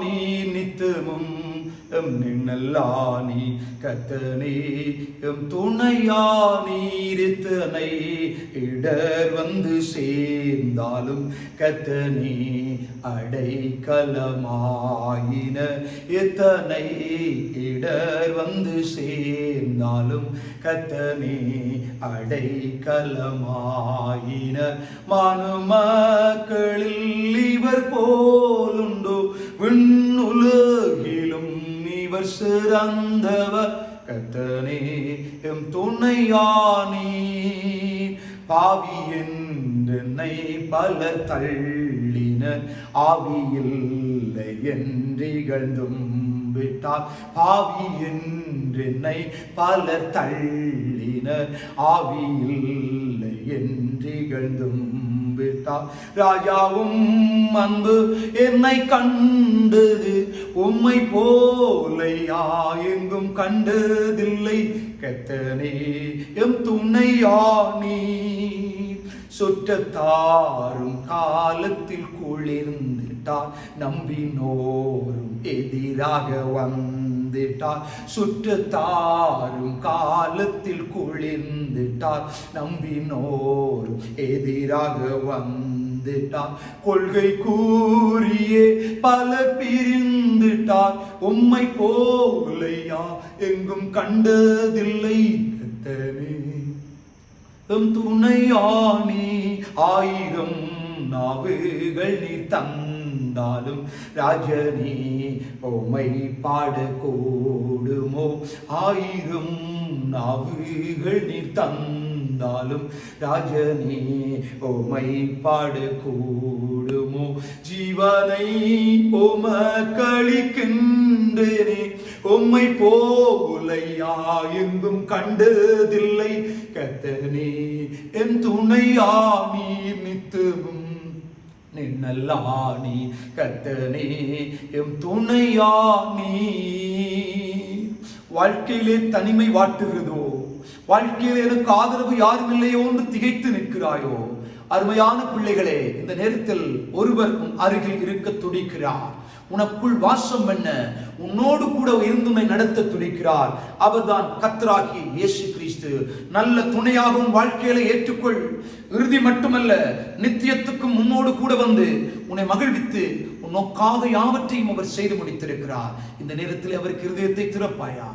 நீ நித்தமும் M நின்னல்லானி கத்தனே M துணையா நீரித்தனை இடர் வந்து சேர்ந்தாலும் கத்தனே அடைக்கலமாயின எத்தனை இடர் வந்து சேர்ந்தாலும் கத்தனே அடைக்கலமாயின மனு மக்களில் இவர் போ சிறந்தவர். கத்தனே எம் துணையானே பாவி என்னை பல தள்ளினர். ஆவியில்லை என்றிகழ்ந்தும் விட்டார். பாவி என்றென்னை பலர் தள்ளினர். ஆவியில்லை என்றிகழ்ந்தும் விட்டார் ராஜாவும் அன்பு என்னை கண்டது உம்மை போலையா எங்கும் கண்டதில்லை. கத்தனே எம் துணையா நீ சுற்றத்தாரும் காலத்தில் குளிர்ந்துட்டார் நம்பினோரும் எதிராக வந்த வந்திட்டார் சுற்றத்தாரும் காலத்தில் குளிர்ந்துட்டார். நம்பினோரும் எதிராக வந்துட்டார். கொள்கை கூறியே பல பிரிந்துட்டார். உம்மை போலையா எங்கும் கண்டதில்லை கத்தனே. எம் துணையானி ஆயிரம் நாவுகள் நீ தங்க இருந்தாலும் ராஜனி உமை பாட கூடுமோ ஆயிரம் நாவுகள் நீ தந்தாலும் ராஜனி உமை பாட கூடுமோ ஜீவனை உமக்களிக்கின்றேனே உம்மை போலையா எங்கும் கண்டதில்லை. கத்தனே என் துணையா நீ நித்துவும் நின்னல்லானி கத்தனே எம் துணையா நீ? வாழ்க்கையிலே தனிமை வாட்டுகிறதோ? வாழ்க்கையில் எனக்கு ஆதரவு யாரும் இல்லையோ என்று திகைத்து நிற்கிறாயோ? அருமையான பிள்ளைகளே இந்த நேரத்தில் ஒருவர் உன் அருகில் இருக்க துடிக்கிறார். உனக்குள் வாசம் பண்ண உன்னோடு கூட இருந்துமை நடத்த துடிக்கிறார். அவர்தான் கத்ராகி இயேசு கிறிஸ்து. நல்ல துணையாகவும் வாழ்க்கையில ஏற்றுக்கொள். இறுதி மட்டுமல்ல நித்தியத்துக்கும் உன்னோடு கூட வந்து உன்னை மகிழ்வித்து உன் நோக்காக யாவற்றையும் அவர் செய்து முடித்திருக்கிறார். இந்த நேரத்தில் அவருக்கு இருதயத்தை திறப்பாயா?